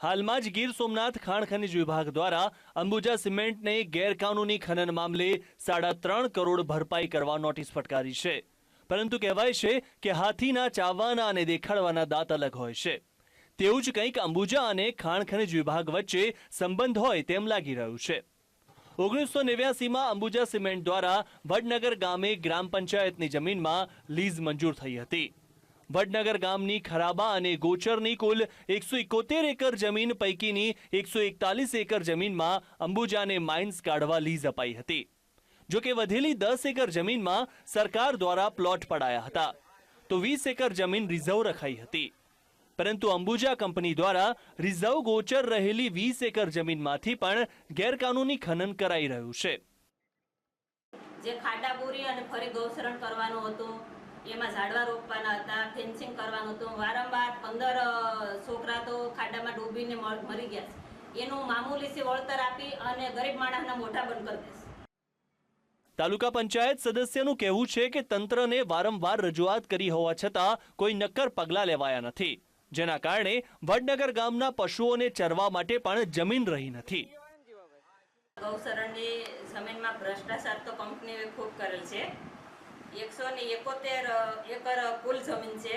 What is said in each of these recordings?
હાલમાં જ ગીર સોમનાથ ખાણ ખનિજ વિભાગ દ્વારા અંબુજા સિમેન્ટને ગેરકાનૂની ખનન મામલે સાડા ત્રણ કરોડ ભરપાઈ કરવા નોટિસ ફટકારી છે. પરંતુ કહેવાય છે કે હાથીના ચાવવાના અને દેખાડવાના દાંત અલગ હોય છે. તેવું જ કંઈક અંબુજા અને ખાણ ખનિજ વિભાગ વચ્ચે સંબંધ હોય તેમ લાગી રહ્યું છે. ઓગણીસો નેવ્યાસીમાં અંબુજા સિમેન્ટ દ્વારા વડનગર ગામે ગ્રામ પંચાયતની જમીનમાં લીઝ મંજૂર થઈ હતી. વડનગર ગામની ખરાબા અને ગોચરની કુલ એકસો એકોતેર એકર જમીન પૈકીની એકસો એકતાલીસ એકર જમીનમાં અંબુજાને માઇન્સ કાઢવા લીઝ અપાઈ હતી. જોકે વધેલી દસ એકર જમીનમાં સરકાર દ્વારા પ્લોટ પડાયા હતા. તો વીસ એકર જમીન રિઝર્વ રખાઈ હતી. પરંતુ અંબુજા કંપની દ્વારા રિઝર્વ ગોચર રહેલી વીસ એકર જમીનમાંથી પણ ગેરકાનૂની ખનન કરાઈ રહ્યું છે. જે ખાડા બોરી અને ફરી ગૌસરણ કરવાનું હતું એમાં ઝાડવા રોપવાના હતા ફેન્સિંગ કરવાનું હતું. વારંવાર પંદર છોકરા તો ખાડામાં ડૂબીને મરી ગયા છે. એનું મામૂલી સી વળતર આપી અને ગરીબ માણસના મોઢા બંધ કરી દેશે તાલુકા પંચાયત સદસ્યનું કહેવું છે કે તંત્રને વારંવાર રજૂઆત કરી હોવા છતાં કોઈ નક્કર પગલાં લેવાયા નથી. જેના કારણે વડનગર ગામના પશુઓને ચરવા માટે પણ જમીન રહી નથી. ગૌશરણની જમીનમાં ભ્રષ્ટાચાર તો કંપનીએ ખૂબ કરેલ છે. એકસો ને એકોતેર એકર કુલ જમીન છે.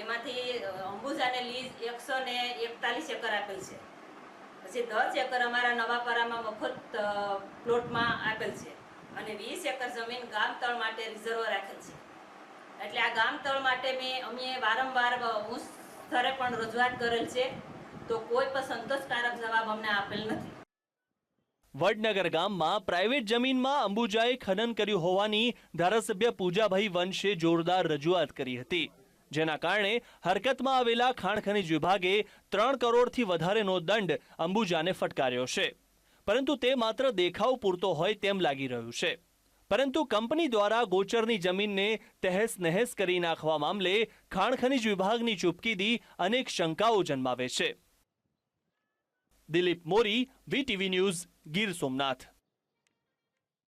એમાંથી અંબુજાને લીઝ એકસો ને એકતાલીસ એકર આપેલ છે. પછી દસ એકર અમારા નવાપરામાં મફત પ્લોટમાં આપેલ છે અને વીસ એકર જમીન ગામતળ માટે રિઝર્વ રાખેલ છે. એટલે આ ગામતળ માટે મેં અમે વારંવાર હું સ્તરે પણ રજૂઆત કરેલ છે. તો કોઈ પણ સંતોષકારક જવાબ અમને આપેલ નથી. વડનગર ગામમાં પ્રાઇવેટ જમીનમાં અંબુજાએ ખનન કર્યું હોવાની ધારાસભ્ય પૂજાભાઈ વંશે જોરદાર રજૂઆત કરી હતી. જેના કારણે હરકતમાં આવેલા ખાણ ખનિજ વિભાગે ત્રણ કરોડથી વધારેનો દંડ અંબુજાને ફટકાર્યો છે. પરંતુ તે માત્ર દેખાવ પૂરતો હોય તેમ લાગી રહ્યું છે. પરંતુ કંપની દ્વારા ગોચરની જમીનને તહેસ નહેસ કરી નાખવા મામલે ખાણ ખનિજ વિભાગની ચૂપકીદી અનેક શંકાઓ જન્માવે છે. Dilip Mori, VTV news Gir Somnath